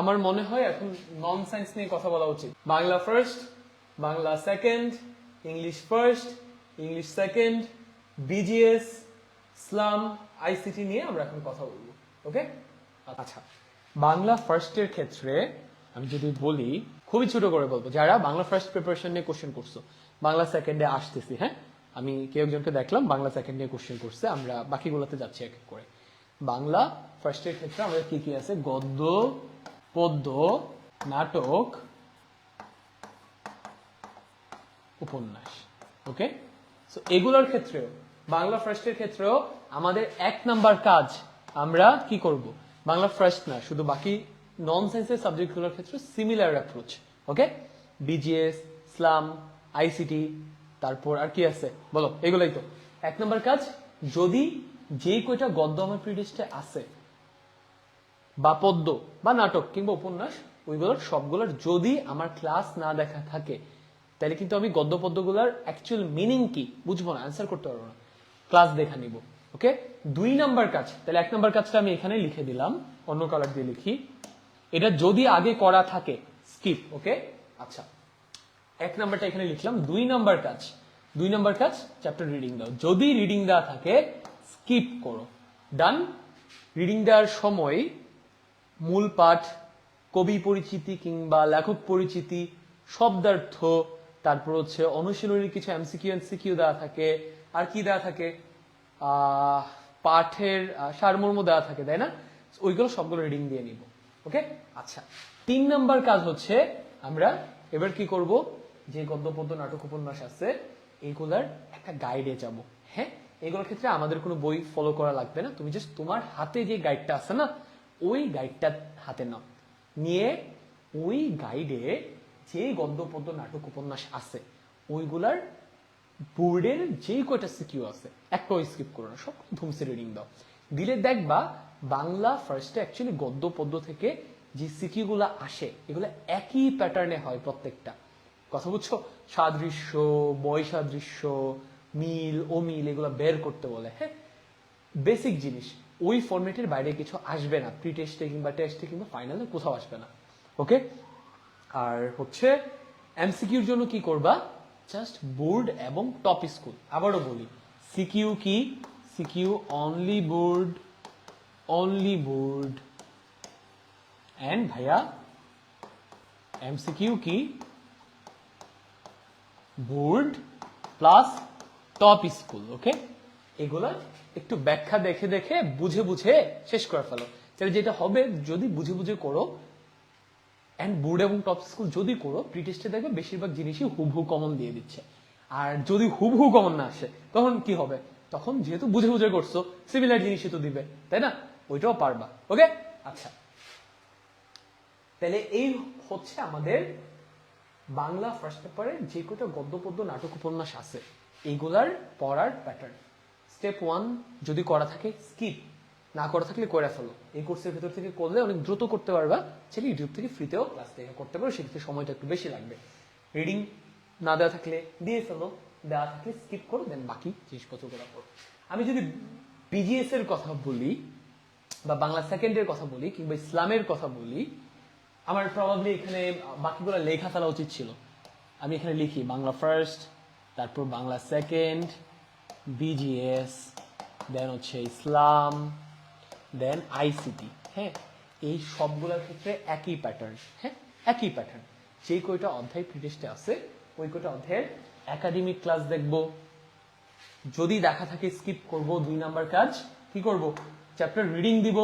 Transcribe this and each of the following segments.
আমার মনে হয় এখন নন সায়েন্স নিয়ে কথা বলা উচিত। Bangla first Bangla second English first English second BGS Islam ICT নিয়ে আমরা এখন কথা বলব ওকে আচ্ছা বাংলা ফার্স্টের ক্ষেত্রে আমি যদি বলি, খুবই ছোট করে বলব, যারা বাংলা ফার্স্ট প্রিপারেশন নিয়ে কোশ্চেন করছ, বাংলা সেকেন্ডে আসতেছি হ্যাঁ? আমি কেউ একজনকে দেখলাম, বাংলা সেকেন্ড নিয়ে কোশ্চেন করছে, আমরা বাকিগুলোতে যাচ্ছি এক এক করে। বাংলা ফার্স্টের ক্ষেত্রে আমাদের কি কি আছে? গদ্য পদ্য, নাটক, উপন্যাস, ওকে? সো এগুলোর ক্ষেত্রেও, বাংলা ফার্স্টের ক্ষেত্রেও আমাদের এক নাম্বার কাজ আমরা কি করব? বাংলা ফার্স্ট না, শুধু বাকি নন সায়েন্সের সাবজেক্টগুলোর ক্ষেত্রে similar approach okay? BGS Islam ICT তারপর আর কি আছে? বলো, এগুলোই তো। এক নাম্বার কাজ, যদি যে কয়টা গদ্য আমার প্রিটেস্টে আছে বা পদ্য বা নাটক কিংবা উপন্যাস ওইগুলোর সবগুলোর যদি আমার ক্লাস না দেখা থাকে, তাহলে কিন্তু আমি গদ্য পদ্যগুলোর অ্যাকচুয়াল মিনিং কি বুঝব না অ্যান্সার করতে পারব না। ক্লাস দেখা নিব ওকে দুই নাম্বার কাজ, তাহলে এক নাম্বার কাজটা আমি এখানে লিখে দিলাম, অন্য কালার দিয়ে লিখি। এটা যদি আগে করা থাকে স্কিপ ওকে আচ্ছা এক নাম্বারটা এখানে লিখলাম, দুই নাম্বার কাজ, দুই নাম্বার কাজ চ্যাপ্টার রিডিং দাও। যদি রিডিং দেওয়া থাকে স্কিপ করো। ডান রিডিং দেওয়ার সময় মূল পাঠ, কবি পরিচিতি কিংবা লেখক পরিচিতি, শব্দার্থ, তারপর হচ্ছে অনুশীলনীর কিছু এমসিকিউ এমসিকিউ দেওয়া থাকে, আর কি দেওয়া থাকে? পাঠের সারমর্ম দেওয়া থাকে, তাই না? ওইগুলো সবগুলো রিডিং দিয়ে নিব ওকে আচ্ছা তিন নাম্বার কাজ হচ্ছে, আমরা এবার কি করব? যে গদ্য পদ্য নাটক উপন্যাস আছে এইগুলার একটা গাইডে যাব হ্যাঁ? এগুলোর ক্ষেত্রে আমাদের কোনো বই ফলো করা লাগবে না, তুমি জাস্ট তোমার হাতে যে গাইডটা আছে না ওই গাইডটা হাতে নাও নিয়ে ওই গাইডে যে গদ্য পদ্য নাটক, উপন্যাস আছে, ওইগুলার বোর্ডের যে কয়টা সিকিউ আছে, একটাও স্কিপ করো না, সব ধুমসে রিডিং দাও। দিলে দেখবা বাংলা ফার্স্টে অ্যাকচুয়ালি গদ্য পদ্য থেকে যে সিকিউ গুলা আসে, এগুলো একই প্যাটার্নে হয় প্রত্যেকটা। কথা বুঝছ? সাদৃশ্য বয়সাদৃশ্য মিল, অমিল, এগুলো বের করতে বলে হ্যাঁ? বেসিক জিনিস। ওই ফরম্যাটের বাইরে কিছু আসবে না। প্রি টেস্টে কিংবা টেস্টে কিংবা ফাইনালে কোথাও আসবে না। ওকে আর হচ্ছে এমসিকিউর জন্য কি করবা? জাস্ট বোর্ড এবং টপ স্কুল আবারও বলি সিকিউ কি? CQ only board only board and ভাইয়া এমসিকিউ কি? Board plus top school okay এগুলা একটু ব্যাখ্যা দেখে দেখে বুঝে বুঝে শেষ করে ফেলো। তাহলে যেটা হবে, যদি বুঝে বুঝে করো অ্যান্ড বোর্ড এবং টপ স্কুল যদি করো প্রি টেস্টে দেখবে বেশিরভাগ জিনিসই হুবহু কমন দিয়ে দিচ্ছে। আর যদি হুবহু কমন না আসে, তখন কি হবে? তখন যেহেতু বুঝে বুঝে করছ সিমিলার জিনিসই তো দিবে, তাই না? ওইটাও পারবা ওকে আচ্ছা। তাহলে এই হচ্ছে আমাদের বাংলা ফার্স্ট পেপারে যে কটা গদ্য পদ্য নাটক, উপন্যাস আছে, এইগুলার পড়ার প্যাটার্ন স্টেপ ওয়ান যদি করা থাকে স্কিপ না করা থাকলে করে ফেলো। এই কোর্সের ভেতর থেকে করলে অনেক দ্রুত করতে পারবা। ছেলে ইউটিউব থেকে ফ্রিতেও ক্লাস থেকে করতে পারো, সেক্ষেত্রে সময়টা একটু বেশি লাগবে। রিডিং না দেওয়া থাকলে দিয়ে ফেলো। দেওয়া থাকলে স্কিপ করো দেন বাকি জিনিসপত্রগুলো করো। আমি যদি বিজিএস এর কথা বলি, বা বাংলা সেকেন্ডের কথা বলি, কিংবা ইসলামের কথা বলি, আমার প্রবাবলি এখানে বাকিগুলো লেখা ফেলা উচিত ছিল। আমি এখানে লিখি, বাংলা ফার্স্ট তারপর বাংলা সেকেন্ড বিজিএস দেন হচ্ছে ইসলাম দেন আইসিটি হ্যাঁ? এই সবগুলোর ক্ষেত্রে একই প্যাটার্ন হ্যাঁ? একই প্যাটার্ন যে কয়টা অধ্যায় প্রিটেস্টে আছে, ওই কয়টা অধ্যায়ের একাডেমিক ক্লাস দেখব। যদি দেখা থাকে স্কিপ করব, দুই নাম্বার কাজ, কি করব? চ্যাপ্টার রিডিং দিব।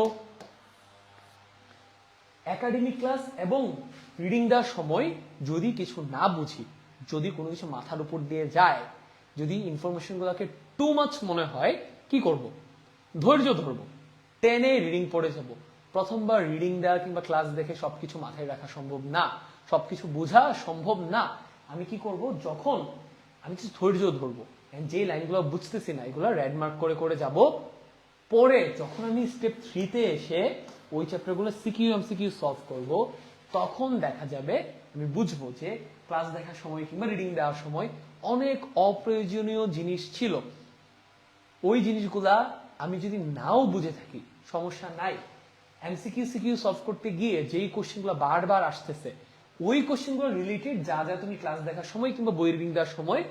একাডেমিক ক্লাস এবং রিডিং দেওয়ার সময় যদি কিছু না বুঝি, যদি কোনো কিছু মাথার উপর দিয়ে যায়, যদি ইনফরমেশনগুলোকে টু মাচ মনে হয়, কি করব? ধৈর্য ধরব। টেনে রিডিং পড়ে যাব। প্রথমবার রিডিং দেওয়া কিংবা ক্লাস দেখে সবকিছু মাথায় রাখা সম্ভব না। সবকিছু বোঝা সম্ভব না। আমি কি করব? যখন আমি কিছু ধৈর্য ধরবো। যে লাইনগুলো বুঝতেছি না, এগুলো রেড মার্ক করে করে যাব। পরে যখন আমি স্টেপ থ্রিতে এসে ওই চ্যাপ্টারগুলো সিকিউ এমসিকিউ সলভ করব, তখন দেখা যাবে আমি বুঝব যে ক্লাস দেখার সময় কিংবা রিডিং দেওয়ার সময় অনেক অপ্রয়োজনীয় জিনিস ছিল। ওই জিনিসগুলা আমি যদি নাও বুঝে থাকি, সমস্যা নাই। এমসিকিউ, সিকিউ সলভ করতে গিয়ে যেই কোশ্চেনগুলো বারবার আসতেছে, ওই কোশ্চেনগুলো রিলেটেড যা যা তুমি ক্লাস দেখার সময় কিংবা বইয়ের রিং দেওয়ার সময়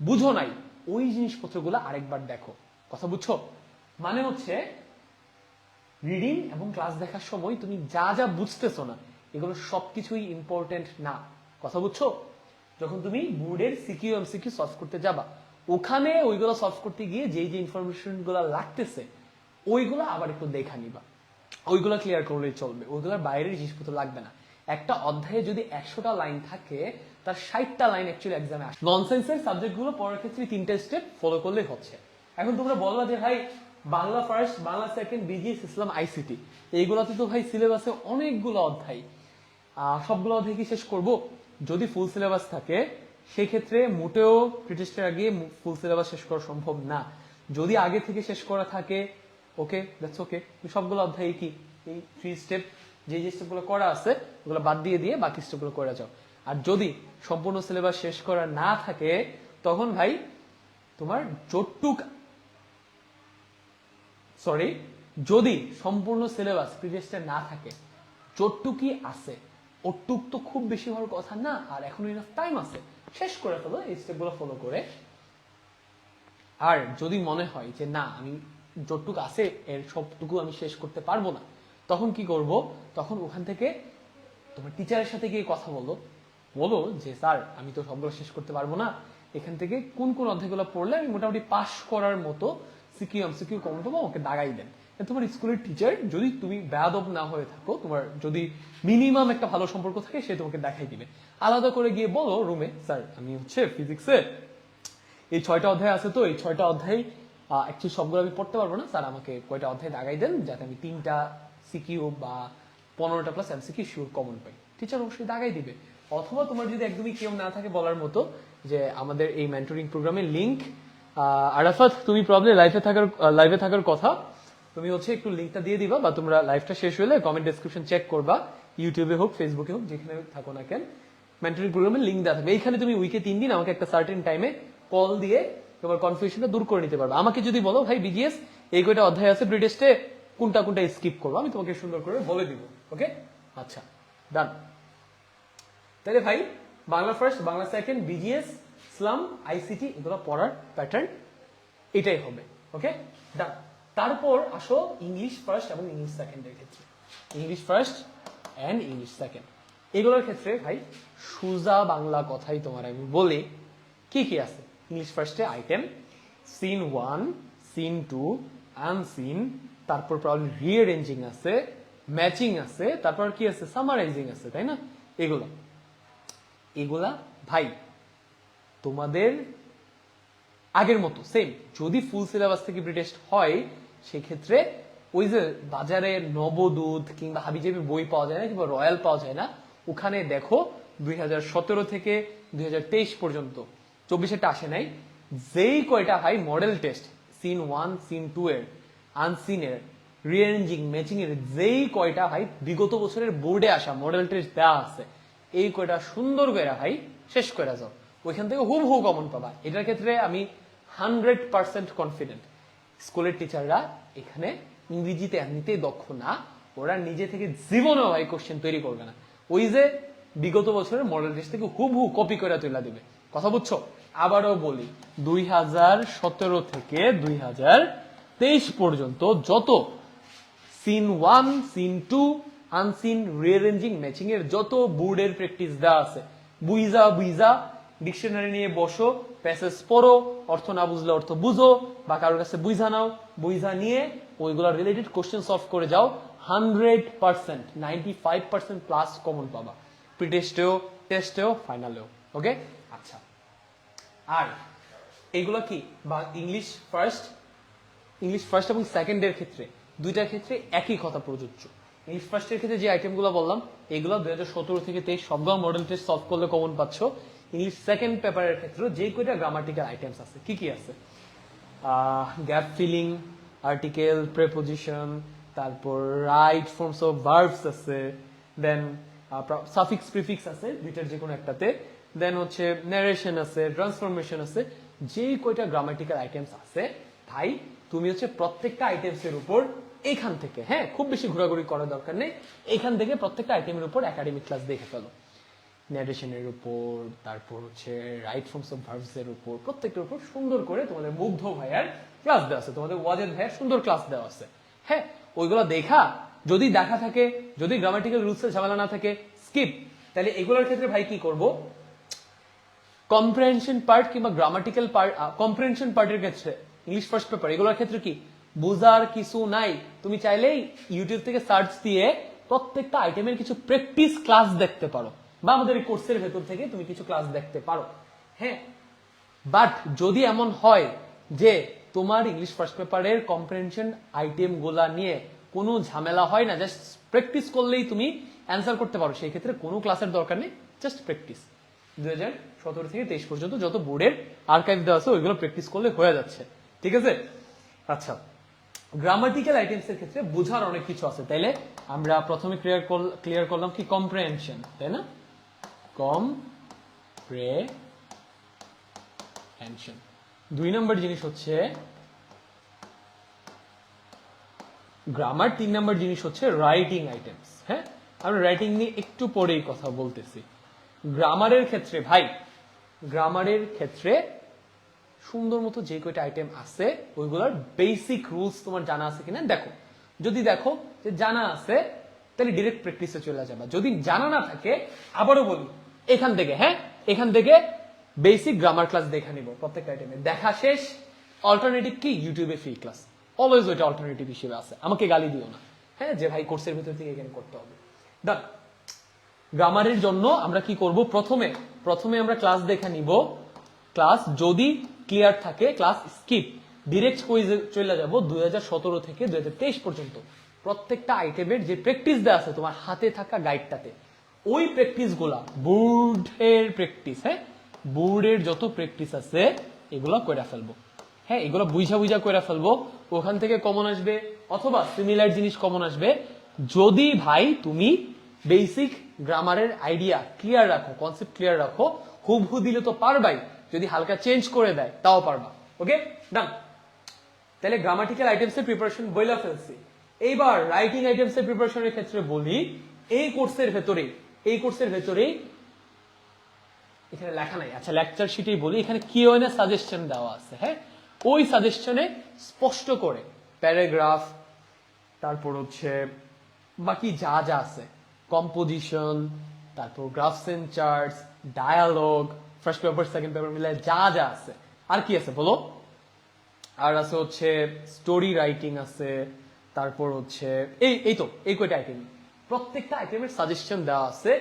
বুঝো নাই, ওই জিনিসপত্রগুলো আরেকবার দেখো। কথা বুঝছ? মানে হচ্ছে রিডিং এবং ক্লাস দেখার সময় তুমি যা যা বুঝতেছো না, এগুলো সবকিছুই ইম্পর্টেন্ট না। কথা বুঝছ? যখন তুমি বোর্ডের সিকিউ, এমসিকিউ সলভ করতে যাবা ওখানে ওইগুলো সলভ করতে গিয়ে যেই যে ইনফরমেশনগুলো লাগতেছে, ওইগুলো আবার একটু দেখা নিবা। ওইগুলো ক্লিয়ার করলেই চলবে। ওইগুলোর বাইরের জিনিসপত্র লাগবে না। একটা অধ্যায়ে যদি একশোটা লাইন থাকে, তার ষাটটা লাইন অ্যাকচুয়ালি এক্সামে আসে। ননসেন্সের পড়ার ক্ষেত্রে তিনটা স্টেপ ফলো করলেই হচ্ছে। এখন তোমরা বলবা যে, ভাই, Bangla first Bangla second BGS Islam ICT এইগুলোতে তো ভাই সিলেবাসে অনেকগুলো অধ্যায়। সবগুলো অধ্যায় কি শেষ করব? যদি ফুল সিলেবাস থাকে সেই ক্ষেত্রে মোটেও প্রিটেস্টের আগে ফুল সিলেবাস শেষ করা সম্ভব না। যদি আগে থেকে শেষ করা থাকে ওকে দ্যাটস ওকে সবগুলো অধ্যায় কি? এই থ্রি স্টেপ যে যে স্টেপগুলো করা আছে, ওগুলো বাদ দিয়ে দিয়ে বাকি স্টেপগুলো করে যাও। আর যদি সম্পূর্ণ সিলেবাস শেষ করা না থাকে, তখন ভাই, তোমার জোটটুক সরি যদি সম্পূর্ণ সিলেবাস প্রিভিয়াসটা না থাকে যতটুকি আছে ওটুক তো খুব বেশি হওয়ার কথা না, আর এখনও ইনাফ টাইম আছে শেষ করে ফেলো, এই স্টেপগুলো ফলো করে। আর যদি মনে হয় যে, না, আমি যতটুকু আছে, এর সবটুকু আমি শেষ করতে পারব না, তখন কি করব? তখন ওখান থেকে তোমার টিচারের সাথে গিয়ে কথা বলো। বলো যে, স্যার, আমি তো সবগুলো শেষ করতে পারব না। এখান থেকে কোন কোন অধ্যায়গুলো পড়লে আমি মোটামুটি পাশ করার মতো সিকিউ এমসিকিউ কমন পাবো দাগাই দেন। তোমার স্কুলের টিচার যদি তুমি বেয়াদব না হয়ে থাকো, তোমার যদি মিনিমাম একটা ভালো সম্পর্ক থাকে, সে তোমাকে দেখাই দিবে। আলাদা করে গিয়ে বলো রুমে স্যার আমি হচ্ছে ফিজিক্সে এই ছয়টা অধ্যায় আছে তো, এই ছয়টা অধ্যায় অ্যাকচুয়ালি সবগুলো আমি পড়তে পারব না। স্যার আমাকে কয়টা অধ্যায় দাগাই দেন, যাতে আমি তিনটা সিকিউ বা পনেরোটা প্লাস এমসিকিউ শিওর কমন পাই। টিচার অবশ্যই দাগাই দিবে। অথবা তোমার যদি একদমই কেউ না থাকে বলার মতো, যে আমাদের এই মেন্টরিং প্রোগ্রামের লিঙ্ক আরাফাত, তুমি প্রবলেম লাইফে থাকার লাইভে থাকার কথা তুমি হচ্ছে একটু লিঙ্কটা দিয়ে দিবা বা তোমরা লাইভটা শেষ হলে কমেন্ট ডেসক্রিপশন চেক করবা ইউটিউবে হোক ফেসবুকে হোক, যেখানে থাকো না কেন। মেন্টরিং প্রোগ্রামের লিঙ্ক দেওয়া থাকবে। এইখানে তুমি উইকে তিন দিন আমাকে একটা সার্টেন টাইমে কল দিয়ে তোমার কনফিউশনটা দূর করে নিতে পারবে। আমাকে যদি বলো, ভাই বিজিএস এই কয়টা অধ্যায় আছে ব্রিটেস্টে কোনটা কোনটা স্কিপ করব? আমি তোমাকে সুন্দর করে বলে দিব ওকে আচ্ছা ডান তাহলে ভাই, Bangla first Bangla second BGS Islam ICT এগুলো পড়ার প্যাটার্ন এটাই হবে ওকে ডান তারপর আসো ইংলিশ ফার্স্ট এবং ইংলিশ সেকেন্ডের ক্ষেত্রে। English first and English second এগুলোর ক্ষেত্রে ভাই, সুজা বাংলা কথাই তোমার আমি বলি, কি কি আছে? ইংলিশ ফার্স্টে item seen one seen two unseen তারপর প্রবলেম রিঅ্যারেঞ্জিং আছে ম্যাচিং আছে, তারপর কি আছে? সামারাইজিং আছে, তাই না? এগুলো। এগুলা ভাই, তোমাদের আগের মতো সেম যদি ফুল সিলেবাস থেকে ব্রিটেস্ট হয় সেক্ষেত্রে ওই যে বাজারে নবদূত কিংবা হাবিজাবি বই পাওয়া যায় না কিংবা রয়্যাল পাওয়া যায় না, ওখানে দেখো দুই হাজার সতেরো থেকে দুই হাজার তেইশ পর্যন্ত চব্বিশেরটা আসে নাই, যেই কয়টা ভাই model test seen one seen two এর আনসিনের রিঅ্যারেঞ্জিং ম্যাচিং এর, যেই কয়টা ভাই বিগত বছরের বোর্ডে আসা মডেল টেস্ট দেওয়া আছে, এই কয়টা সুন্দর করে ভাই, শেষ করে যাও। ওইখান থেকে হুব হু কমন পাবা। এটার ক্ষেত্রে আমি হান্ড্রেড পার্সেন্ট কনফিডেন্ট স্কুলের টিচাররা এখানে ইংরেজিতে এমনিতেই দক্ষ না, ওরা নিজে থেকে জীবনেও ভাই কোশ্চেন তৈরি করবে না। ওই যে বিগত বছরের মডেল টেস্ট থেকে হুব হু কপি করে তুলে দিবে। কথা বুঝছ? আবারও বলি, দুই হাজার সতেরো থেকে দুই হাজার তেইশ পর্যন্ত যত seen one seen two unseen rearranging matching এর যত বোর্ডের প্র্যাকটিস দেওয়া আছে, বুইজা বুইজা ডিকশনারি নিয়ে বসো প্যাসেজ পড়ো, অর্থ না বুঝলে অর্থ বুঝো, বা কারোর কাছে বুঝা নাও বুঝা নিয়ে ওইগুলো রিলেটেড কোশ্চেন সলভ করে যাও hundred percent ninety five percent plus common পাবা। প্রি টেস্টেও ফাইনালেও ওকে আচ্ছা। আর এগুলো কি? বা ইংলিশ ফার্স্ট ইংলিশ ফার্স্ট এবং সেকেন্ডের ক্ষেত্রে, দুইটার ক্ষেত্রে একই কথা প্রযোজ্য। ইংলিশ ফার্স্টের ক্ষেত্রে যে আইটেমগুলো বললাম, এগুলো দুই হাজার সতেরো থেকে তেইশ সবগুলো মডেল টেস্ট সলভ করলে কমন পাচ্ছ। ইংলিশ সেকেন্ড পেপারের ক্ষেত্রে যে কয়টা গ্রামাটিক্যাল আইটেমস আছে, কি কি আছে? গ্যাপ ফিলিং আর্টিকেল প্রেপোজিশন তারপর রাইট ফর্মস অফ ভার্বস আছে দেন সাফিক্স প্রিফিক্স আছে, দুইটার যে কোনো একটাতে দেন হচ্ছে ন্যারেশন আছে ট্রান্সফরমেশন আছে যেই কয়টা গ্রামাটিক্যাল আইটেমস আছে, ভাই, তুমি হচ্ছে প্রত্যেকটা আইটেমস এর উপর এইখান থেকে হ্যাঁ খুব বেশি ঘোরাঘুরি করার দরকার নেই, এখান থেকে প্রত্যেকটা আইটেমের উপর একাডেমিক ক্লাস দেখে ফেলো। ন্যারেশনের উপর, তারপর হচ্ছে রাইট ফর্মস অফ ভার্বস এর উপর, প্রত্যেকটার উপর সুন্দর করে তোমাদের মুগ্ধ ভাইয়ার ক্লাস দেওয়া আছে। তোমাদের ওয়াজেদ ভাইয়ার সুন্দর ক্লাস দেওয়া আছে। হ্যাঁ ওইগুলো দেখা, যদি দেখা থাকে, যদি গ্রামাটিক্যাল রুলসের ঝামেলা না থাকে স্কিপ তাহলে এগুলোর ক্ষেত্রে ভাই কি করব? কম্প্রেনশন পার্ট কিংবা গ্রামাটিক্যাল পার্ট কম্প্রেনশন পার্টের ক্ষেত্রে ইংলিশ ফার্স্ট পেপার এগুলোর ক্ষেত্রে কি? বোঝার কিছু নাই। তুমি চাইলেই ইউটিউব থেকে সার্চ দিয়ে প্রত্যেকটা আইটেমের কিছু প্র্যাকটিস ক্লাস দেখতে পারো। বা আমাদের এই কোর্সের ভেতর থেকে তুমি কিছু ক্লাস দেখতে পারো। হ্যাঁ? বাট যদি এমন হয় যে তোমার ইংলিশ ফার্স্ট পেপারের কম্প্রেনশন আইটেমগুলা নিয়ে কোনো ঝামেলা হয় না জাস্ট প্র্যাকটিস করলেই তুমি অ্যান্সার করতে পারো। সেই ক্ষেত্রে কোনো ক্লাসের দরকার নেই জাস্ট প্র্যাকটিস দুই হাজার সতেরো থেকে তেইশ পর্যন্ত যত বোর্ডের আর্কাইভ দেওয়া আছে, ওইগুলো প্র্যাকটিস করলে হয়ে যাচ্ছে। ঠিক আছে? আচ্ছা গ্রামাটিক্যাল আইটেমস এর ক্ষেত্রে বোঝার অনেক কিছু আছে। তাইলে আমরা প্রথমে ক্লিয়ার ক্লিয়ার করলাম কি কম্প্রেহেনশন তাই না? কম, প্রে টেনশন দুই নম্বর জিনিস হচ্ছে গ্রামার তিন নম্বর জিনিস হচ্ছে রাইটিং আইটেমস হ্যাঁ? আমরা রাইটিং নিয়ে একটু পরেই কথা বলতেছি। গ্রামারের ক্ষেত্রে, ভাই গ্রামারের ক্ষেত্রে সুন্দর মতো যে কয়টা আইটেম আছে, ওইগুলোর বেসিক রুলস তোমার জানা আছে কিনা? দেখো, যদি দেখো যে জানা আছে, তাহলে ডিরেক্ট প্র্যাকটিসে চলে যাবে। যদি জানা না থাকে, আবারও বলি এখান থেকে হ্যাঁ? এখান থেকে বেসিক গ্রামার ক্লাস দেখে নিব প্রত্যেকটা আইটেমে দেখা শেষ। অল্টারনেটিভ কি? ইউটিউবে ফ্রি ক্লাস অলওয়েজ ওইটা অল্টারনেটিভ হিসেবে আছে। আমাকে গালি দিও না। হ্যাঁ? যে ভাই কোর্সের ভিতর থেকে এখানে করতে হবে। ডান গ্রামারের জন্য আমরা কি করব? প্রথমে প্রথমে আমরা ক্লাস দেখে নিব। ক্লাস যদি ক্লিয়ার থাকে ক্লাস স্কিপ ডিরেক্ট কুইজে চলে যাব দুই হাজার সতেরো থেকে দুই হাজার তেইশ পর্যন্ত। প্রত্যেকটা আইটেমের যে প্র্যাকটিস দেওয়া আছে তোমার হাতে থাকা গাইডটাতে ওই প্র্যাকটিসগুলা বোর্ডের প্র্যাকটিস হ্যাঁ? বোর্ডের যত প্র্যাকটিস আছে, এগুলো করে ফেলব। হ্যাঁ এগুলো বুঝা বুঝা করে ফেলব। ওখান থেকে কমন আসবে, অথবা সিমিলার জিনিস কমন আসবে। যদি ভাই তুমি বেসিক গ্রামারের আইডিয়া ক্লিয়ার রাখো কনসেপ্ট ক্লিয়ার রাখো, হুবহু দিলে তো পারবাই। যদি হালকা চেঞ্জ করে দেয়, তাও পারবা। ওকে ডান তাহলে গ্রামাটিক্যাল আইটেমস এর প্রিপারেশন বইলা ফেলছি। এইবার রাইটিং আইটেমস এর প্রিপারেশনের ক্ষেত্রে বলি, এই কোর্সের ভেতরে এই কোর্সের ভেতরেই এখানে লেখা নাই। আচ্ছা লেকচার শিটেই বলি। এখানে কিউএনএ সাজেশন দেওয়া আছে হ্যাঁ? ওই সাজেশনে স্পষ্ট করে প্যারাগ্রাফ তারপর হচ্ছে বাকি যা যা আছে কম্পোজিশন তারপর graphs and charts dialogue first paper second paper মিলে যা যা আছে। আর কি আছে বলো? আর আছে হচ্ছে স্টোরি রাইটিং আছে, তারপর হচ্ছে এই এই তো, এই কয়টা আইটেম প্রত্যেকটা আইটেমের সাজেশন দেওয়া আছে।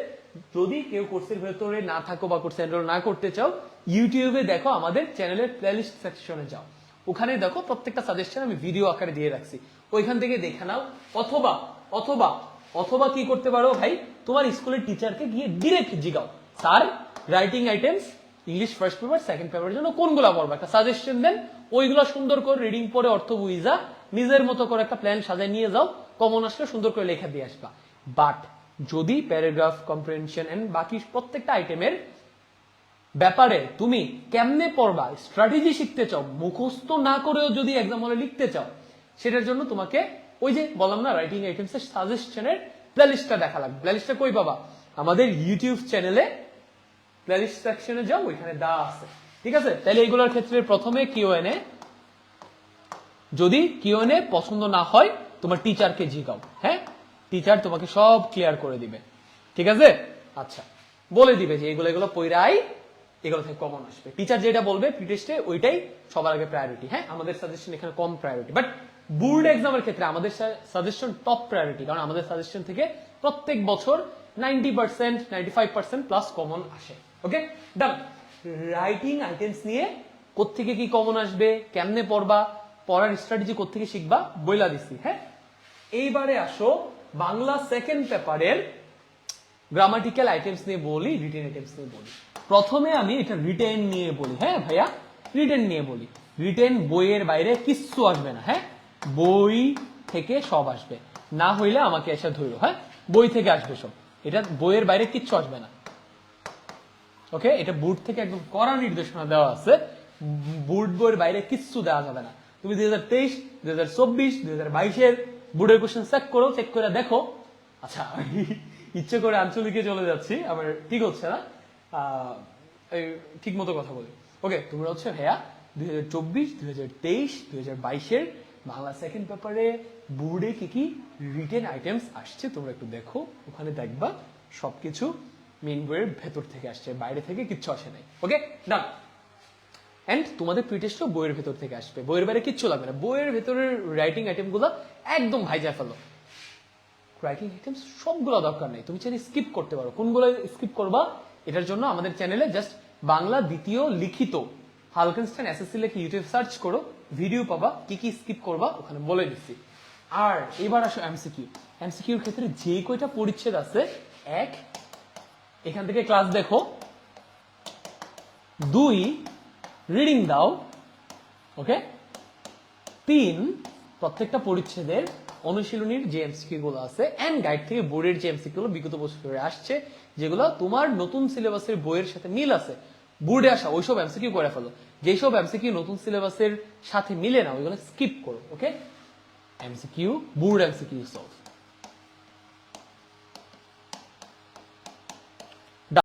যদি কেউ কোর্সের ভেতরে না থাকো বা কোর্সে এনরোল না করতে চাও ইউটিউবে দেখো আমাদের চ্যানেলের প্লেলিস্ট সেকশনে যাও। ওখানে দেখো প্রত্যেকটা সাজেশন আমি ভিডিও আকারে দিয়ে রাখছি। ওইখান থেকে দেখে নাও। অথবা অথবা অথবা কি করতে পারো ভাই? তোমার স্কুলের টিচারকে গিয়ে direct জিগাও। Sir writing items English first paper second পেপারের জন্য কোনগুলো পড়বা? একটা সাজেশন দেন। ওইগুলো সুন্দর করে রিডিং পরে অর্থ বুঝা নিজের মতো করে একটা প্ল্যান সাজায় নিয়ে যাও। কমন আসলে সুন্দর করে লেখা দিয়ে আসবা। বাট যদি প্যারাগ্রাফ কম্প্রেনশন এন্ড বাকি প্রত্যেকটা আইটেমের ব্যাপারে তুমি কেমনে পড়বা স্ট্র্যাটেজি শিখতে চাও, মুখস্থ না করেও যদি এক্সাম হলে লিখতে চাও, সেটার জন্য তোমাকে ওই যে বললাম না রাইটিং আইটেমস এর সাজেশনের প্লেলিস্টটা দেখা লাগবে। প্লেলিস্টটা কই পাবা? আমাদের ইউটিউব চ্যানেলে প্লেলিস্ট সেকশনে যাও, ওইখানে দেওয়া আছে। ঠিক আছে? তাহলে এইগুলোর ক্ষেত্রে প্রথমে কিউএনএ যদি কিউএনএ পছন্দ না হয়, তোমার টিচারকে জিগাও। টিচার তোমাকে সব ক্লিয়ার করে দিবে। ঠিক আছে? আচ্ছা বলে দিবে যে এগুলো এগুলো পইরাই, এগুলো থেকে কমন আসবে। টিচার যেটা বলবে প্রিটেস্টে ওইটাই সবার আগে প্রায়োরিটি হ্যাঁ আমাদের সাজেশন এখানে কম প্রায়োরিটি বাট বোর্ড এক্সামের ক্ষেত্রে আমাদের সাজেশন টপ প্রায়োরিটি কারণ আমাদের সাজেশন থেকে প্রত্যেক বছর ninety percent ninety five percent plus common আসে। ওকে ডান রাইটিং আইটেমস নিয়ে কোত্থেকে কি কমন আসবে, কেমনে পড়বা, পড়ার স্ট্র্যাটেজি কোত্থেকে শিখবা, বইলা দিছি। হ্যাঁ? এইবারে আসো বাংলা সেকেন্ড পেপারের গ্রামাটিক্যাল আইটেমস নিয়ে বলি রিটেন আইটেমস নিয়ে বলি। প্রথমে আমি এটা রিটেন নিয়ে বলি হ্যাঁ ভাইয়া? রিটেন নিয়ে বলি। রিটেন বইয়ের বাইরে কিচ্ছু আসবে না হ্যাঁ? বই থেকে সব আসবে। না হইলে আমাকে এসে ধরো হ্যাঁ? বই থেকে আসবে সব। এটা বইয়ের বাইরে কিচ্ছু আসবে না। ওকে এটা বুট থেকে একদম কড়া নির্দেশনা দেওয়া আছে। বুট বইয়ের বাইরে কিচ্ছু দেওয়া যাবে না। তুমি দুই হাজার তেইশ, দুই হাজার চব্বিশ, দুই হাজার বাইশের বোর্ডের কোশ্চেন চেক করো চেক করে দেখো। আচ্ছা ইচ্ছে করে আঞ্চলিকে চলে যাচ্ছি, আমার ঠিক হচ্ছে না। ঠিক মতো কথা বলি। ওকে তোমরা হচ্ছে ভাইয়া, দুই হাজার চব্বিশ, দুই হাজার তেইশ, দুই হাজার বাইশের বাংলা সেকেন্ড পেপারে বোর্ডে কি কি রিটেন আইটেমস আসছে তোমরা একটু দেখো। ওখানে দেখবা সবকিছু মেন বইয়ের ভেতর থেকে আসছে, বাইরে থেকে কিচ্ছু আসে নাই। ওকে ডান এন্ড তোমাদের প্রিটেস্টও বইয়ের ভেতর থেকে আসবে। বইয়ের বাইরে কিচ্ছু লাগবে না। বইয়ের ভেতরের রাইটিং আইটেমগুলো একদম ভাইজা ফেলো। রাইটিং আইটেমস সবগুলো দরকার নেই। তুমি চাইলে স্কিপ করতে পারো। কোনগুলো স্কিপ করবা? এটার জন্য আমাদের চ্যানেলে জাস্ট বাংলা দ্বিতীয় লিখিত হালকেনস্টাইন এসএসসি লেখে ইউটিউব সার্চ করো। ভিডিও পাবা। কি কি স্কিপ করবা? ওখানে বলে দিচ্ছি। আর এবার আসো এমসিকিউ এমসিকিউর ক্ষেত্রে যে কয়টা পরিচ্ছেদ আছে, এক, এখান থেকে ক্লাস দেখো। দুই রিডিং দাও ওকে তিন, প্রত্যেকটা পরিচ্ছেদের অনুশীলনীর যে এমসিকিউ গুলো আছে এন্ড গাইড থেকে বোর্ডের যে এমসিকিউ গুলো বিগত বছর আসছে, যেগুলো তোমার নতুন সিলেবাসের বইয়ের সাথে মিল আছে বোর্ডে আসা, ওইসব এমসিকিউ করে ফেলো। যেসব এমসিকিউ নতুন সিলেবাসের সাথে মিলে না, ওইগুলো স্কিপ করো okay MCQ board MCQ solve